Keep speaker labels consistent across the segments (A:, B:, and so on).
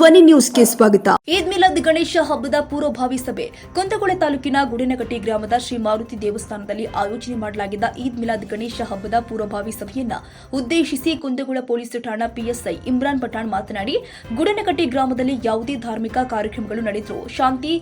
A: ಧ್ವನಿ ನ್ಯೂಸ್ಗೆ ಸ್ವಾಗತ.
B: ಈದ್ ಮಿಲಾದ್ ಗಣೇಶ ಹಬ್ಬದ ಪೂರ್ವಭಾವಿ ಸಭೆ. ಕುಂತಕೋಳೆ ತಾಲೂಕಿನ ಗುಡಿನಗಟ್ಟಿ ಗ್ರಾಮದ ಶ್ರೀ ಮಾರುತಿ ದೇವಸ್ಥಾನದಲ್ಲಿ ಆಯೋಜನೆ ಮಾಡಲಾಗಿದ್ದ ಈದ್ ಮಿಲಾದ್ ಗಣೇಶ ಹಬ್ಬದ ಪೂರ್ವಭಾವಿ ಸಭೆಯನ್ನ ಉದ್ದೇಶಿಸಿ ಕುಂದಗೋಳ ಪೊಲೀಸ್ ಠಾಣಾ ಪಿಎಸ್ಐ ಇಮ್ರಾನ್ ಪಠಾಣ್ ಮಾತನಾಡಿ, ಗುಡಿನಗಟ್ಟಿ ಗ್ರಾಮದಲ್ಲಿ ಯಾವುದೇ ಧಾರ್ಮಿಕ ಕಾರ್ಯಕ್ರಮಗಳು ನಡೆದರೂ ಶಾಂತಿ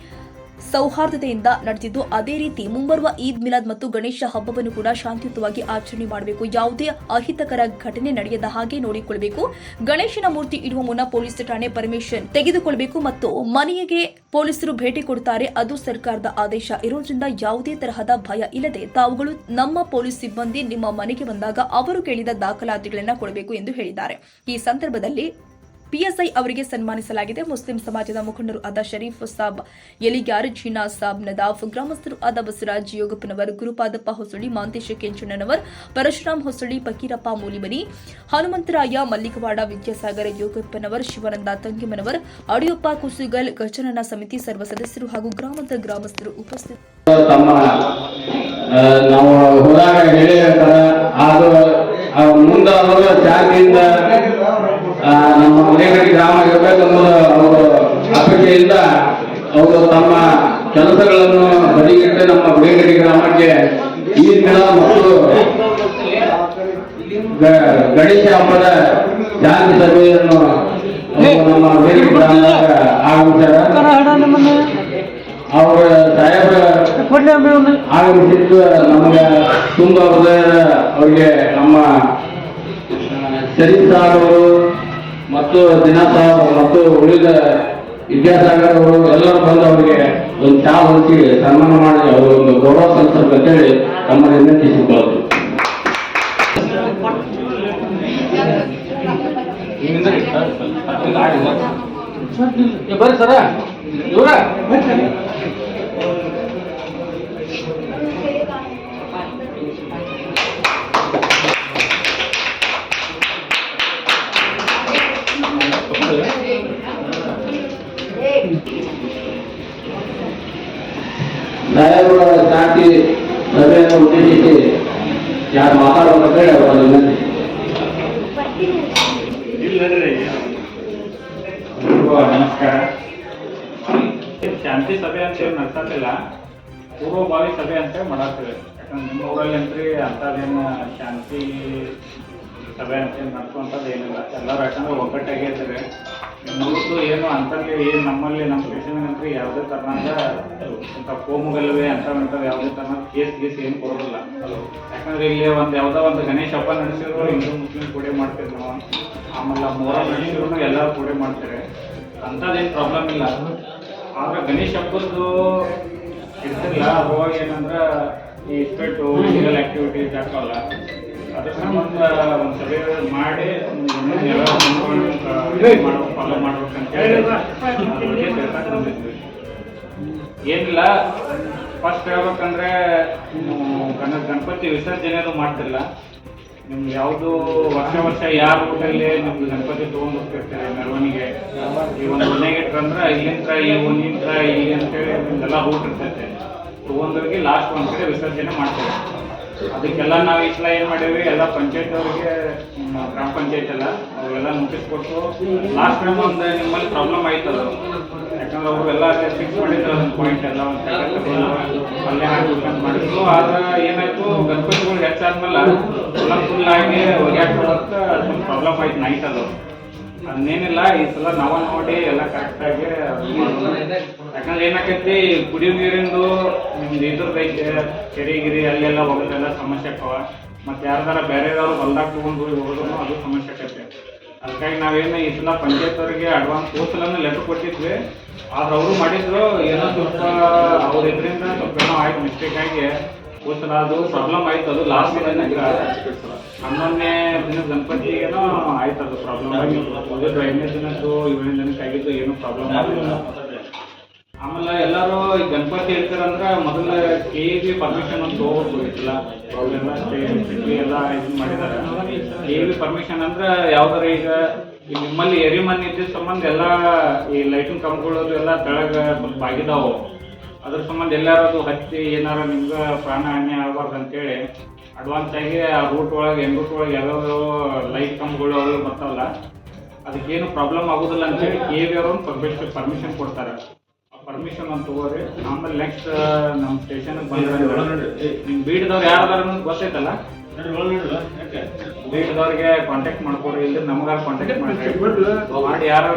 B: ಸೌಹಾರ್ದತೆಯಿಂದ ನಡೆದಿದ್ದು, ಅದೇ ರೀತಿ ಮುಂಬರುವ ಈದ್ ಮಿಲಾದ್ ಮತ್ತು ಗಣೇಶ ಹಬ್ಬವನ್ನು ಕೂಡ ಶಾಂತಿಯುತವಾಗಿ ಆಚರಣೆ ಮಾಡಬೇಕು. ಯಾವುದೇ ಅಹಿತಕರ ಘಟನೆ ನಡೆಯದ ಹಾಗೆ ನೋಡಿಕೊಳ್ಳಬೇಕು. ಗಣೇಶನ ಮೂರ್ತಿ ಇಡುವ ಮುನ್ನ ಪೊಲೀಸ್ ಠಾಣೆ ಪರ್ಮಿಷನ್ ತೆಗೆದುಕೊಳ್ಳಬೇಕು ಮತ್ತು ಮನೆಗೆ ಪೊಲೀಸರು ಭೇಟಿ ಕೊಡುತ್ತಾರೆ. ಅದು ಸರ್ಕಾರದ ಆದೇಶ. ಇರೋದ್ರಿಂದ ಯಾವುದೇ ತರಹದ ಭಯ ಇಲ್ಲದೆ ತಾವುಗಳು ನಮ್ಮ ಪೊಲೀಸ್ ಸಿಬ್ಬಂದಿ ನಿಮ್ಮ ಮನೆಗೆ ಬಂದಾಗ ಅವರು ಕೇಳಿದ ದಾಖಲಾತಿಗಳನ್ನು ಕೊಡಬೇಕು ಎಂದು ಹೇಳಿದ್ದಾರೆ. ಈ ಸಂದರ್ಭದಲ್ಲಿ ಪಿಎಸ್ಐ ಅವರಿಗೆ ಸನ್ಮಾನಿಸಲಾಗಿದೆ. ಮುಸ್ಲಿಂ ಸಮಾಜದ ಮುಖಂಡರು ಆದ ಶರೀಫ್ ಸಾಬ್ ಎಲಿಗ್ಯಾರ್ ಜೀನಾ ಸಾಬ್, ನದಾಫ್, ಗ್ರಾಮಸ್ಥರು ಆದ ಬಸವರಾಜ್, ಯೋಗಪ್ಪನವರ್, ಗುರುಪಾದಪ್ಪ ಹೊಸಳಿ ಮಾಂತೇಶ ಕೆಂಚಣ್ಣನವರ್, ಪರಶುರಾಮ್ ಹೊಸಳಿ ಫಕೀರಪ್ಪ ಮೂಲಿಮನಿ, ಹನುಮಂತರಾಯ ಮಲ್ಲಿಕವಾಡ, ವಿದ್ಯಾಸಾಗರ ಯೋಗಪ್ಪನವರ್, ಶಿವಾನಂದ ತಂಗಿಮನವರ್ ಅಡಿಯಪ್ಪ ಕುಸುಗಲ್, ಗಜನನ ಸಮಿತಿ ಸರ್ವ ಸದಸ್ಯರು ಹಾಗೂ ಗ್ರಾಮದ ಗ್ರಾಮಸ್ಥರು ಉಪಸ್ಥಿತರು
C: ನಾವು ನಮ್ಮ ಮನೆಗಡಿ ಗ್ರಾಮ ಇರಬೇಕು ಅನ್ನೋದು ಅವರು ಅಪೇಕ್ಷೆಯಿಂದ ಅವರು ತಮ್ಮ ಕೆಲಸಗಳನ್ನು ಬದಿಗಿಟ್ಟು ನಮ್ಮ ಗುಡಿಗಡಿ ಗ್ರಾಮಕ್ಕೆ ಈ ದಿನ ಮತ್ತು ಗಣೇಶ ಹಬ್ಬದ ಶಾಂತಿ ಸಭೆಯನ್ನು ನಮ್ಮ ಬೇರೆ ಗ್ರಾಮದಾಗ ಅವರ ಸಾಹೇಬರ ಆಗಮಿಸಿದ್ದು ನಮಗೆ ತುಂಬ ಹೃದಯ ಅವರಿಗೆ ನಮ್ಮ ಶರೀಫ್ ಮತ್ತು ದಿನ ಮತ್ತು ಉಳಿದ ವಿದ್ಯಾಸಾಗರ್ ಅವರು ಎಲ್ಲರೂ ಬಂದು ಅವರಿಗೆ ಒಂದು ಚಾ ಹೊಲಿಸಿ ಸನ್ಮಾನ ಮಾಡಿ ಅವರು ಒಂದು ಗೌರವ ಸಲ್ಲಿಸಬೇಕು ಅಂತೇಳಿ ತಮ್ಮನ್ನು ವಿನಂತಿಸಿಕೊಳ್ಳೋದು ಬರ್ರಿ ಸರ. ಇವರ? ಸಾಹೇಬರ ಶಾಂತಿ ಸಭೆಯನ್ನು ಉದ್ದೇಶಿಸಿ ಯಾರು ಮಾತಾಡೋದು ಹೇಳಿ ಅವರ ವಿನಂತಿ
D: ನಮಸ್ಕಾರ. ಶಾಂತಿ ಸಭೆ ಅಂತ ಹೇಳಿ ನಡ್ಸತ್ತಿಲ್ಲ. ಪೂರ್ವಭಾವಿ ಸಭೆ ಅಂತ ಮಾಡಾಕ್ತೇವೆ. ಯಾಕಂದ್ರೆ ನಿಮ್ಮ ಊರಲ್ಲಿ ಅಂತ್ರಿ ಅಂಥದ್ದೇನು ಶಾಂತಿ ಸಭೆ ಅಂತ ಏನಿಲ್ಲ. ಎಲ್ಲರೂ ಯಾಕಂದ್ರೆ ಒಗ್ಗಟ್ಟಾಗಿ ಇದ್ದಾರೆ ಮುಗಿದು ಏನು ಅಂತಲ್ಲಿ ಏನು ನಮ್ಮಲ್ಲಿ ನಮ್ಮ ಸ್ಟೇಷನ್ಗಂತ್ರಿ ಯಾವುದೇ ತರನಾದ ಇಂಥ ಕೋಮುಗಲ್ವೇ ಅಂತವ್ ಯಾವುದೇ ಥರನಾದ ಕೇಸ್ ಗೀಸ್ ಏನು ಕೊಡೋದಿಲ್ಲ. ಯಾಕಂದ್ರೆ ಇಲ್ಲಿ ಒಂದು ಯಾವುದೋ ಒಂದು ಗಣೇಶ ಹಬ್ಬ ನಡೆಸಿದ್ರು, ಹಿಂದೂ ಮುಸ್ಲಿಂ ಕೂಡೆ ಮಾಡ್ತೀವಿ ನಾವು ಆಮೇಲೆ ಮೂರ ನಡೆಸಿದ್ರು, ಎಲ್ಲರೂ ಕೂಡೆ ಮಾಡ್ತಾರೆ. ಅಂಥದ್ದೇನು ಪ್ರಾಬ್ಲಮ್ ಇಲ್ಲ. ಆದ್ರೆ ಗಣೇಶ ಹಬ್ಬದ್ದು ಇರ್ತಿಲ್ಲ ಅವಾಗ ಏನಂದ್ರೆ ಈ ಸ್ಪೆಟ್ಟು ಲೀಗಲ್ ಆಕ್ಟಿವಿಟೀಸ್ ಆಗ್ತಾವಲ್ಲ ಮಾಡಿ ಎಲ್ಲ ಮಾಡ್ಬೇಕು ಅಂತ ಹೇಳಿ. ಏನಿಲ್ಲ ಫಸ್ಟ್ ಹೇಳ್ಬೇಕಂದ್ರೆ ಗಣ ಗಣಪತಿ ವಿಸರ್ಜನೆ ಮಾಡ್ತಿಲ್ಲ. ನಿಮ್ಗೆ ಯಾವುದು ವರ್ಷ ವರ್ಷ ಯಾರ ಊಟಲ್ಲಿ ನಿಮ್ದು ಗಣಪತಿ ತೊಗೊಂಡು ಹೋಗ್ತಿರ್ತೀರಿ ಮೆರವಣಿಗೆ? ಈ ಒಂದು ಮನೆಗೆ ಇಟ್ರಂದ್ರೆ ಇಲ್ಲಿಂದ ಈ ಒಂದಿಂತ್ರ ಇಲ್ಲಿ ಅಂತೇಳಿ ನಿಮ್ದೆಲ್ಲ ರೂಟ್ ಇರ್ತೈತೆ. ತೊಗೊಂಡೋಗಿ ಲಾಸ್ಟ್ ಒಂದ್ ಕಡೆ ವಿಸರ್ಜನೆ ಮಾಡ್ತೇವೆ. ಅದಕ್ಕೆಲ್ಲ ನಾವು ಈ ಸಲ ಏನ್ ಮಾಡೇವಿ ಎಲ್ಲ ಪಂಚಾಯತ್ ಅವರಿಗೆ ಗ್ರಾಮ ಪಂಚಾಯತ್ ಎಲ್ಲ ಅವೆಲ್ಲ ನೋಟಿಸ್ ಕೊಟ್ಟು ಲಾಸ್ಟ್ ಟೈಮ್ ಒಂದು ನಿಮ್ಮಲ್ಲಿ ಪ್ರಾಬ್ಲಮ್ ಆಯ್ತದ ಯಾಕಂದ್ರೆ ಅವರು ಎಲ್ಲ ಫಿಕ್ಸ್ ಮಾಡಿದ್ರು ಒಂದು ಪಾಯಿಂಟ್ ಎಲ್ಲ ಒಂದು ಮಾಡಿದ್ರು. ಆದ್ರೆ ಏನಾಯ್ತು ಗಣಪತಿಗಳು ಹೆಚ್ಚಾದ್ಮೇಲೆ ಎಲ್ಲ ಫುಲ್ ಆಗಿ ಒಗ್ಯಾಡ್ಕೊಳಕ್ಕ ಅದೊಂದು ಪ್ರಾಬ್ಲಮ್ ಆಯ್ತು ನೈಟ್ ಅದು. ಅದನ್ನೇನಿಲ್ಲ, ಈ ಸಲ ನಾವ ನೋಡಿ ಎಲ್ಲ ಕರೆಕ್ಟ್ ಆಗಿ ಯಾಕಂದ್ರೆ ಏನಾಕೈತಿ, ಕುಡಿಯೋ ನೀರಿಂದು ನಿಮ್ದು ಇದ್ರ ಐತೆ, ಕೆರೆ ಗಿರಿ ಅಲ್ಲೆಲ್ಲ ಹೋಗೋದೆಲ್ಲ ಸಮಸ್ಯೆ ಆಗ್ತಾವ ಮತ್ತು ಯಾರ್ದಾರ ಬೇರೆದವ್ರು ಹೊಲ್ದಾಗ ತಗೊಂಡು ಹೋಗಿ ಹೋಗೋದು ಅದು ಸಮಸ್ಯೆ ಆಕೈತೆ. ಅದಕ್ಕಾಗಿ ನಾವೇನು ಈ ಸಲ ಪಂಚಾಯತ್ ಅವರಿಗೆ ಅಡ್ವಾನ್ಸ್ ಹೋಸಲನ್ನು ಲೆಟರ್ ಕೊಟ್ಟಿದ್ವಿ. ಆದ್ರೆ ಅವರು ಮಾಡಿದ್ರು, ಏನೋ ಸ್ವಲ್ಪ ಅವ್ರ ಇದರಿಂದ ಸ್ವಲ್ಪ ಏನೋ ಆಯ್ತು ಮಿಸ್ಟೇಕ್ ಆಗಿ ಹೋಸಲ ಅದು ಪ್ರಾಬ್ಲಮ್ ಆಯ್ತು, ಅದು ಲಾಸ್ಟ್ ಇಲ್ಲ ಹನ್ನೊಂದನೇ ದಿನ ಗಣಪತಿಗೇನೋ ಆಯ್ತು ಅದು ಪ್ರಾಬ್ಲಮ್ ಆಗಿ ಮೊದಲು ಐದನೇ ದಿನದ್ದು, ಏಳನೇ ದಿನಕ್ಕೆ ಆಗಿದ್ದು ಏನೂ ಪ್ರಾಬ್ಲಮ್ ಆಗಿಲ್ಲ ಆಮೇಲೆ ಎಲ್ಲರೂ ಈ ಗಣಪತಿ ಇಡ್ತಾರಂದ್ರ ಮೊದಲ ಕೆ ಬಿ ಪರ್ಮಿಷನ್ ಅಂತ ಸಿಟಿ ಎಲ್ಲ ಇದು ಮಾಡಿದಾರೆ. ಕೆ ಬಿ ಪರ್ಮಿಷನ್ ಅಂದ್ರ ಯಾವ್ದಾರ ಈಗ ನಿಮ್ಮಲ್ಲಿ ಎರಿಮನ್ ಇದ್ದ ಸಂಬಂಧ ಎಲ್ಲ ಈ ಲೈಟಿಂಗ್ ಕಂಬಗಳು ಎಲ್ಲ ತೆಳಗ ಸ್ವಲ್ಪ ಆಗಿದಾವು. ಅದ್ರ ಸಂಬಂಧ ಎಲ್ಲಾರದು ಹತ್ತಿ ಏನಾರ ನಿಮ್ಗೆ ಪ್ರಾಣ ಹಾನಿ ಆಗಬಾರ್ದು ಅಂತೇಳಿ ಅಡ್ವಾನ್ಸ್ ಆಗಿ ಆ ರೂಟ್ ಒಳಗೆ ಎನ್ ರೂಟ್ ಒಳಗೆ ಯಾವ್ಯಾವ ಲೈಟ್ ಕಂಬಗಳು ಅವೆಲ್ಲ ಬರ್ತಾವಲ್ಲ, ಅದಕ್ಕೇನು ಪ್ರಾಬ್ಲಮ್ ಆಗೋದಿಲ್ಲ ಅಂತೇಳಿ ಕೆ ಬಿ ಅವರು ಪರ್ಮಿಷನ್ ಕೊಡ್ತಾರೆ. ಪರ್ಮಿಷನ್ ಅಂತ ತಗೋರಿ. ಆಮೇಲೆ ನೆಕ್ಸ್ಟ್ ನಮ್ಮ ಸ್ಟೇಷನ್ ಬಂದ್ರೆ ಬೀಟ್ದವ್ರು ಯಾರು ಯಾರದಾರ ಗೊತ್ತೈತಲ್ಲ ಬೀಡ್ದವ್ರಿಗೆ ಕಾಂಟ್ಯಾಕ್ಟ್ ಮಾಡ್ಕೊಡ್ರಿ ಇಲ್ಲದ್ರೆ ನಮಗಾರ ಕಾಂಟ್ಯಾಕ್ಟ್ ಮಾಡ್ರಿ ಮಾಡಿ ಯಾರು